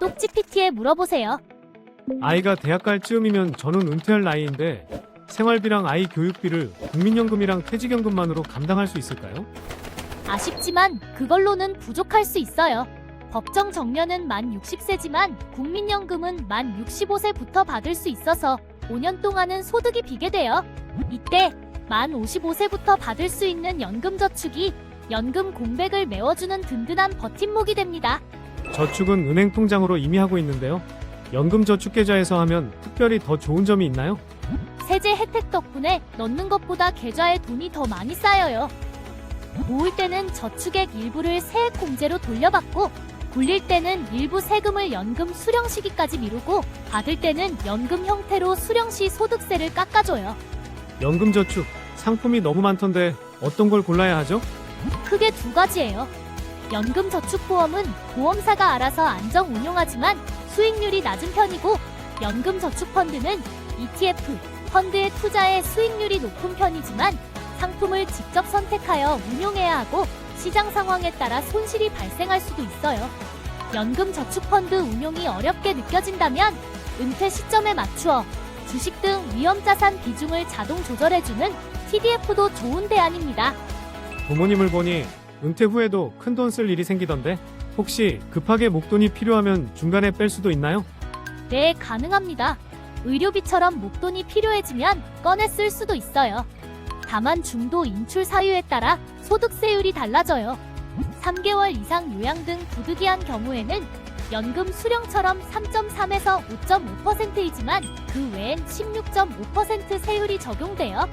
똑지 PT에 물어보세요. 아이가 대학 갈 즈음이면 저는 은퇴할 나이인데 생활비랑 아이 교육비를 국민연금이랑 퇴직연금만으로 감당할 수 있을까요? 아쉽지만 그걸로는 부족할 수 있어요. 법정 정년은 만 60세지만 국민연금은 만 65세부터 받을 수 있어서 5년 동안은 소득이 비계돼요. 이때 만 55세부터 받을 수 있는 연금저축이 연금 공백을 메워주는 든든한 버팀목이 됩니다. 저축은 은행 통장으로 이미 하고 있는데요. 연금저축계좌에서 하면 특별히 더 좋은 점이 있나요? 세제 혜택 덕분에 넣는 것보다 계좌에 돈이 더 많이 쌓여요. 모을 때는 저축액 일부를 세액 공제로 돌려받고 굴릴 때는 일부 세금을 연금 수령 시기까지 미루고 받을 때는 연금 형태로 수령 시 소득세를 깎아줘요. 연금저축 상품이 너무 많던데 어떤 걸 골라야 하죠? 크게 두 가지예요. 연금저축보험은 보험사가 알아서 안정 운용하지만 수익률이 낮은 편이고 연금저축펀드는 ETF, 펀드의 투자에 수익률이 높은 편이지만 상품을 직접 선택하여 운용해야 하고 시장 상황에 따라 손실이 발생할 수도 있어요. 연금저축펀드 운용이 어렵게 느껴진다면 은퇴 시점에 맞추어 주식 등 위험자산 비중을 자동 조절해주는 TDF도 좋은 대안입니다. 부모님을 보니 은퇴 후에도 큰 돈 쓸 일이 생기던데 혹시 급하게 목돈이 필요하면 중간에 뺄 수도 있나요? 네, 가능합니다. 의료비처럼 목돈이 필요해지면 꺼내 쓸 수도 있어요. 다만 중도 인출 사유에 따라 소득세율이 달라져요. 3개월 이상 요양 등 부득이한 경우에는 연금 수령처럼 3.3에서 5.5%이지만 그 외엔 16.5% 세율이 적용돼요.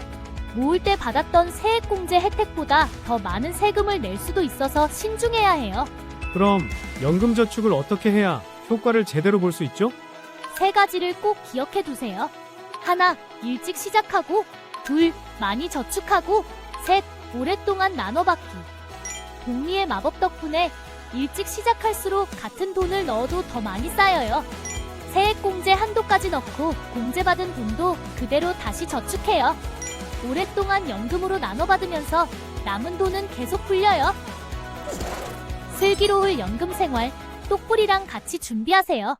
모을 때 받았던 세액공제 혜택보다 더 많은 세금을 낼 수도 있어서 신중해야 해요. 그럼 연금저축을 어떻게 해야 효과를 제대로 볼 수 있죠? 세 가지를 꼭 기억해 두세요. 하나, 일찍 시작하고, 둘, 많이 저축하고, 셋, 오랫동안 나눠받기. 복리의 마법 덕분에 일찍 시작할수록 같은 돈을 넣어도 더 많이 쌓여요. 세액공제 한도까지 넣고 공제받은 돈도 그대로 다시 저축해요. 오랫동안 연금으로 나눠받으면서 남은 돈은 계속 불려요. 슬기로울 연금 생활, 똑불이랑 같이 준비하세요.